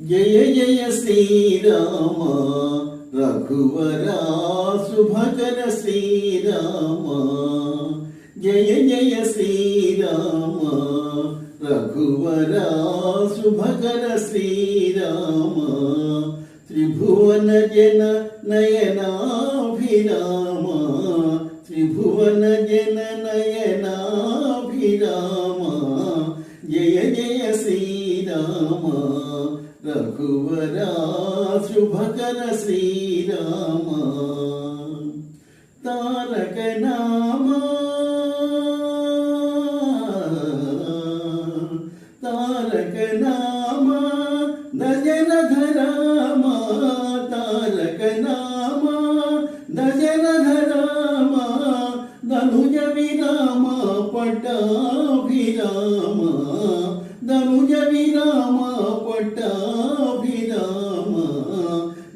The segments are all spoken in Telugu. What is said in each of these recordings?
జయ జయ శ్రీరామ రఘువరా శుభకర శ్రీరామ జయ జయ శ్రీరామ రఘువరా శుభకర శ్రీరామ త్రిభువన జన నయనాభిరామ త్రిభువన జన నయనాభిరామ జయ జయ శ్రీరామ రఘువరా శుభకర శ్రీరామ తారక నామా తారక నామా దజనధరామ తారక నామా దజనధరామ ధనుజ విరామ పట్టాభిరామ ధనుజ విరామ పట్టాభిరామ.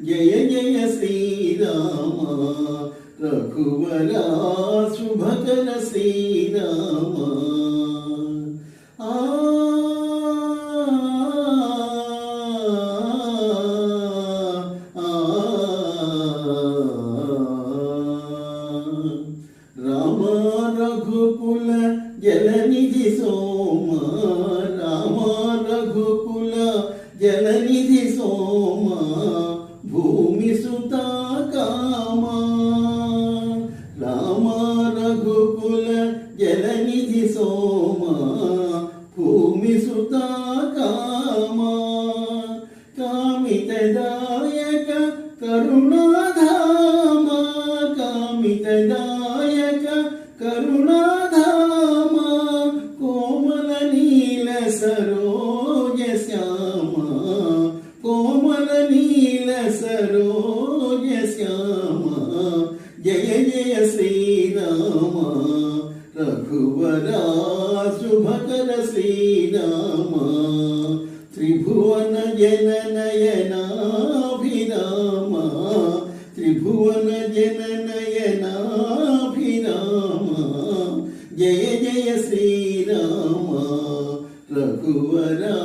జయ జయ శ్రీరామ. రఘువరా శుభకర శ్రీరామ. రామ రఘుకుల జలనిధి సోమ. రామ జలనిధి సోమ భూమి సుతా కామ. రామ రఘుకుల జలనిధి సోమ భూమి సుతా కామ. కామితదాయక కరుణా సరోజ శ్యామ జయ జయ శ్రీరామ రఘువరా శుభకర శ్రీరామ త్రిభువన జన నయనాభిరామ త్రిభువన జన నయనాభిరామ జయ జయ శ్రీరామ రఘువరా